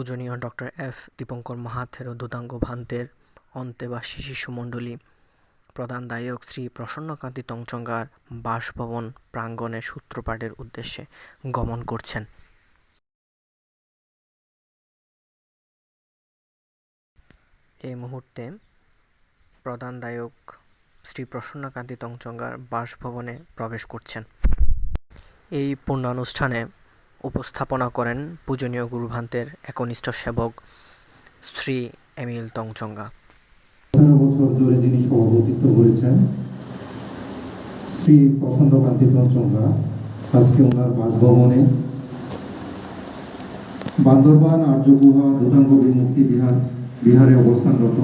পূজনীয় doctor F Dipankar Mahathero ও দুদাঙ্গ ভান্তের অন্তেবাসী শিশুমণ্ডলী, প্রধান দায়ক শ্রী প্রসন্নকান্তি তঞ্চঙ্গার বাসভবন প্রাঙ্গণে সূত্রপাঠের উদ্দেশ্যে গমন করছেন। এই মুহূর্তে প্রধান দায়ক শ্রী প্রসন্নকান্তি তংচঙ্গার বাসভবনে প্রবেশ করছেন। এই পূর্ণানুষ্ঠানে উপস্থাপনা করেন পূজনীয় গুরুভান্তের একনিষ্ঠ সেবক শ্রী এমিল তঞ্চঙ্গা আঠারো বছর ধরে যিনি সভাপতিত্ব করেছেন, শ্রী প্রসন্নকান্তি তঞ্চঙ্গা আজকে ওনার বাসভবনে বান্দরবান আর্যগুহা দুটাঙ্গ বিমুক্তি বিহার, বিহারে অবস্থানরত।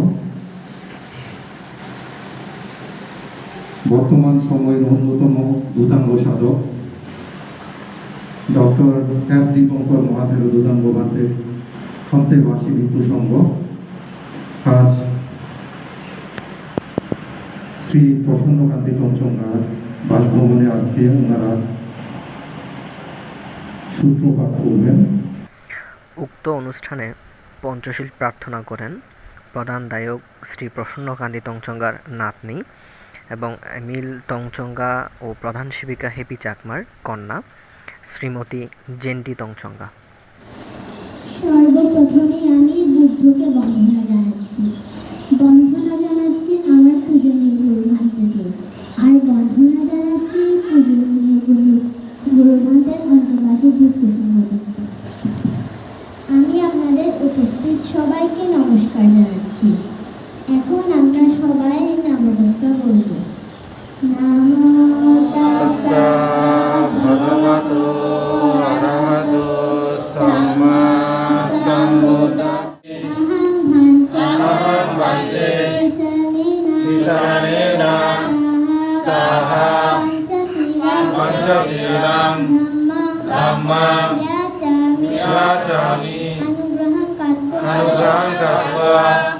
বর্তমান সময়ের অন্যতম দুতাঙ্গ সাধক ডক্টর এফ দীপঙ্কর মহাথের দুতাঙ্গ বান্তের অন্তেবাসী মৃত্যু সংঘ। আজ শ্রী প্রসন্নকান্তি পঞ্চঙ্গার বাসভবনে আজকে ওনারা সূত্রপাঠ করবেন। উক্ত অনুষ্ঠানে পঞ্চশীল প্রার্থনা করেন প্রধান দায়ক শ্রী প্রসন্নকান্তি তংচঙ্গার নাতনি এবং এমিল তঞ্চঙ্গা ও প্রধান সেবিকা হেপি চাকমার কন্যা। শ্রীমতী জেন্টি তঞ্চঙ্গা সর্বপ্রথমে আমি বুদ্ধকে বন্দনা জানাচ্ছি। বন্দনা জানাচ্ছি আমার পূজনীয় গুরুভান্তকে আর বন্দনা জানাচ্ছি পূজনীয় গুরু গুরুভান্তের অন্তর্বাসী আমি আপনাদের উপস্থিত সবাইকে নমস্কার জানাচ্ছি। Hanya dari anugerah angkat Tuhan,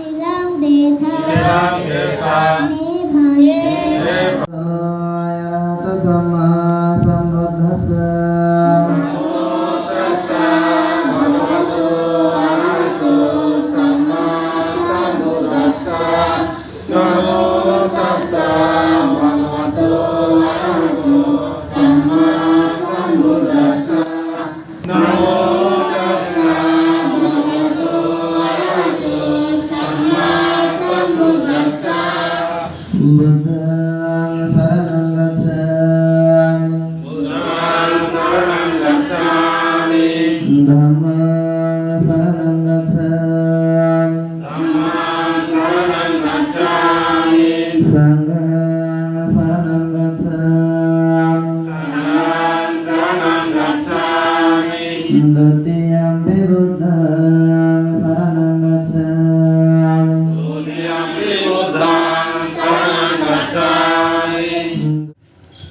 di dalam diri kami.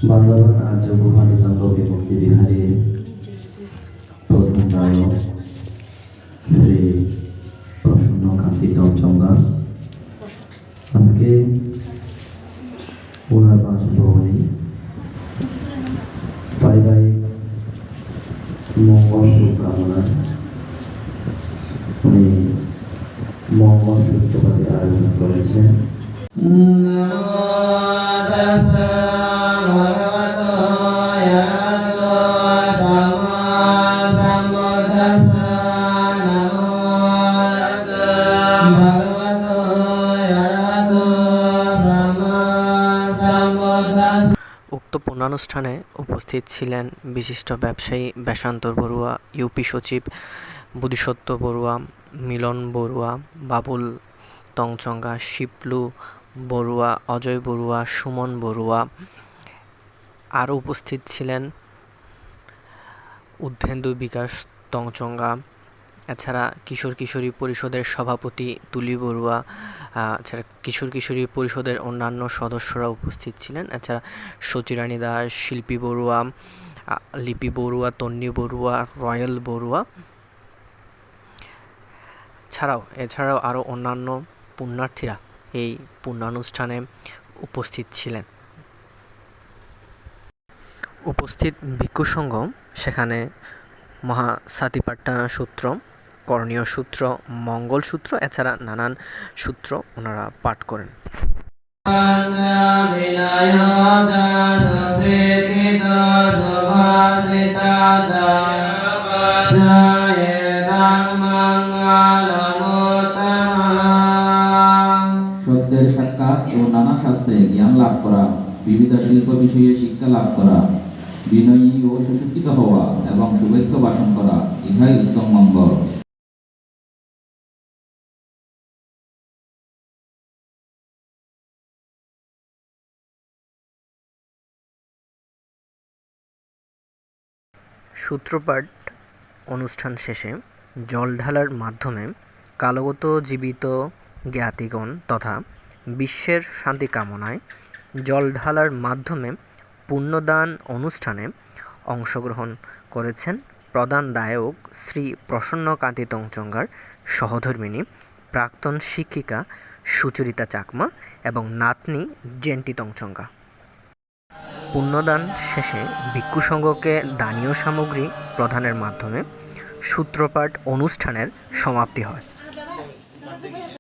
Bandarban আর্য গুহানিতঙ্গ বিমুক্তি বিহারের প্রধান নায়ক শ্রী প্রসন্ন কান্তি চমচঙ্গা। আজকে ওনার বাসভবনে পারিবারিক মঙ্গল শুভকামনা। উনি মঙ্গল সূত্রপাতের আয়োজন করেছেন। উক্ত পূর্ণানুষ্ঠানে উপস্থিত ছিলেন বিশিষ্ট ব্যবসায়ী বেশান্তর বড়ুয়া, ইউপি সচিব বুধিসত্ত্ব বড়ুয়া, মিলন বড়ুয়া, বাবুল তংচঙ্গা, শিপলু বড়ুয়া, অজয় বড়ুয়া, সুমন বড়ুয়া। আরও উপস্থিত ছিলেন উদ্ধেন্দু বিকাশ তংচঙ্গা এছাড়া কিশোর কিশোরী পরিষদের সভাপতি তুলি বড়ুয়া এছাড়া কিশোর কিশোরী পরিষদের অন্যান্য সদস্যরা উপস্থিত ছিলেন। এছাড়া সচিরানী দাস, শিল্পী বড়ুয়া লিপি বড়ুয়া, তন্নি বড়ুয়া, রয়্যাল বড়ুয়া। ছাড়াও এছাড়াও আরও অন্যান্য পুণ্যার্থীরা এই পুণ্যানুষ্ঠানে উপস্থিত ছিলেন। উপস্থিত ভিক্ষু সংঘ সেখানে মহা সাতিপাট্টানা সূত্র করণীয় সূত্র মঙ্গল সূত্র এছাড়া নানান সূত্র ওনারা পাঠ করেন। সত্যের সাক্ষাৎ ও নানা শাস্ত্রে জ্ঞান লাভ করা, বিবিধ শিল্প বিষয়ে শিক্ষা লাভ করা, বিনয়ী ও সুশিক্ষিত হওয়া এবং শুভেচ্ছ ভাষণ করা, ইহাই উত্তম মঙ্গল। সূত্রপাঠ অনুষ্ঠান শেষে জল ঢালার মাধ্যমে কালগত জীবিত জ্ঞাতিগণ তথা বিশ্বের শান্তি কামনায় জল ঢালার মাধ্যমে পুণ্যদান অনুষ্ঠানে অংশগ্রহণ করেছেন প্রধান দায়ক শ্রী প্রসন্নকান্তি তংচঙ্গার সহধর্মিণী, প্রাক্তন শিক্ষিকা সুচরিতা চাকমা এবং নাতনি জেন্টি তঞ্চঙ্গা পুণ্যদান শেষে ভিক্ষু সংঘকে দানীয় সামগ্রী প্রদানের মাধ্যমে সূত্রপাঠ অনুষ্ঠানের সমাপ্তি হয়।